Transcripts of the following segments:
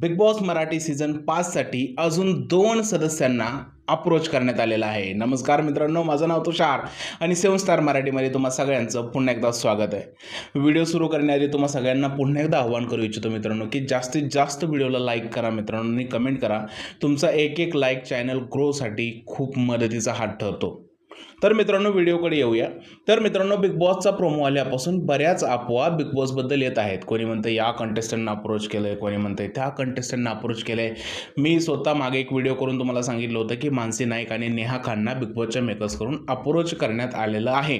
Big Boss Marathi season पाचसाठी अजून दोन सदस्यांना अप्रोच करण्यात आलेला आहे. नमस्कार मित्रांनो माझं नाव तुषार आणि सेवन स्टार मराठीमध्ये तुम्हा सगळ्यांचं पुन्हा एकदा स्वागत आहे. व्हिडिओ सुरू करण्याआधी तुम्हा सगळ्यांना पुन्हा एकदा आव्हान करू इच्छितो मित्रांनो की जास्तीत जास्त व्हिडिओला लाईक करा मित्रांनो आणि कमेंट करा. तुमचा एक एक लाईक चॅनल ग्रोसाठी खूप मदतीचा हात ठरतो. तर मित्रांनो व्हिडिओकडे येऊया. तर मित्रांनो बिग बॉसचा प्रोमो आल्यापासून बऱ्याच अफवा बिग बॉसबद्दल येत आहेत. कोणी म्हणतं या कंटेस्टंटना अप्रोच केलं आहे कोणी म्हणतं त्या कंटेस्टंटना अप्रोच केलं आहे मी स्वतः मागे एक व्हिडिओ करून तुम्हाला सांगितलं होतं की मानसी नाईक आणि नेहा खानना बिग बॉसच्या मेकर्स करून अप्रोच करण्यात आलेलं आहे.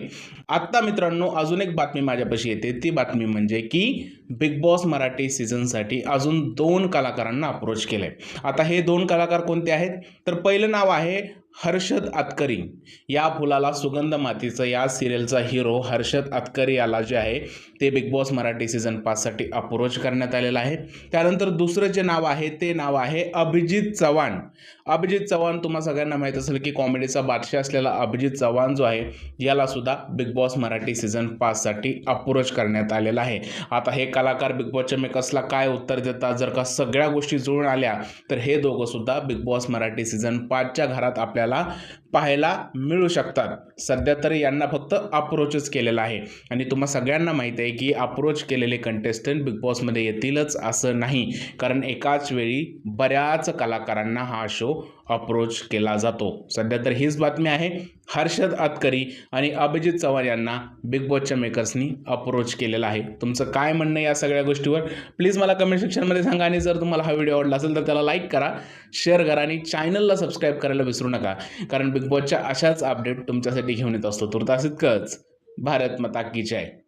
आत्ता मित्रांनो अजून एक बातमी माझ्यापाशी येते. ती बातमी म्हणजे की बिग बॉस मराठी सीझनसाठी अजून दोन कलाकारांना अप्रोच केलं आहे आता हे दोन कलाकार कोणते आहेत? तर पहिलं नाव आहे हर्षद अतकरी. या फुलाला सुगंध मातीचं या सिरियलचा हिरो हर्षद अतकरी याला जे आहे ते बिग बॉस मराठी सीझन पाचसाठी अप्रोच करण्यात आलेलं आहे. त्यानंतर दुसरं जे नाव आहे ते नाव आहे अभिजित चव्हाण. अभिजित चव्हाण तुम्हा सगळ्यांना माहीत असेल की कॉमेडीचा बादशाह असलेला अभिजित चव्हाण जो आहे याला सुद्धा बिग बॉस मराठी सीझन पाचसाठी अप्रोच करण्यात आलेला आहे. आता हे कलाकार बिग बॉसच्या मेकर्सला काय उत्तर देतात? जर का सगळ्या गोष्टी जुळून आल्या तर हे दोघंसुद्धा बिग बॉस मराठी सीझन पाचच्या घरात आपल्या आपल्याला पाहायला मिळू शकतात. सध्या तरी यांना फक्त अप्रोचच केलेला आहे. आणि तुम्हा सगळ्यांना माहीत आहे की अप्रोच केलेले कंटेस्टंट बिग बॉसमध्ये येतीलच असं नाही. कारण एकाच वेळी बऱ्याच कलाकारांना हा शो अप्रोच केला जातो. सध्या तर हीच बातमी आहे. हर्षद अतकरी आणि अभिजित चव्हाण यांना बिग बॉसच्या मेकर्सनी अप्रोच केलेला आहे. तुमचं काय म्हणणं आहे या सगळ्या गोष्टीवर? प्लीज मला कमेंट सेक्शनमध्ये सांगा आणि जर तुम्हाला हा व्हिडिओ आवडला असेल तर त्याला लाईक करा शेअर करा आणि चॅनलला सबस्क्राईब करायला विसरू नका. कारण बिग बॉसच्या अशाच अपडेट तुमच्यासाठी घेऊन येत असतो. तुर्तास इतकंच. भारत माता की जय.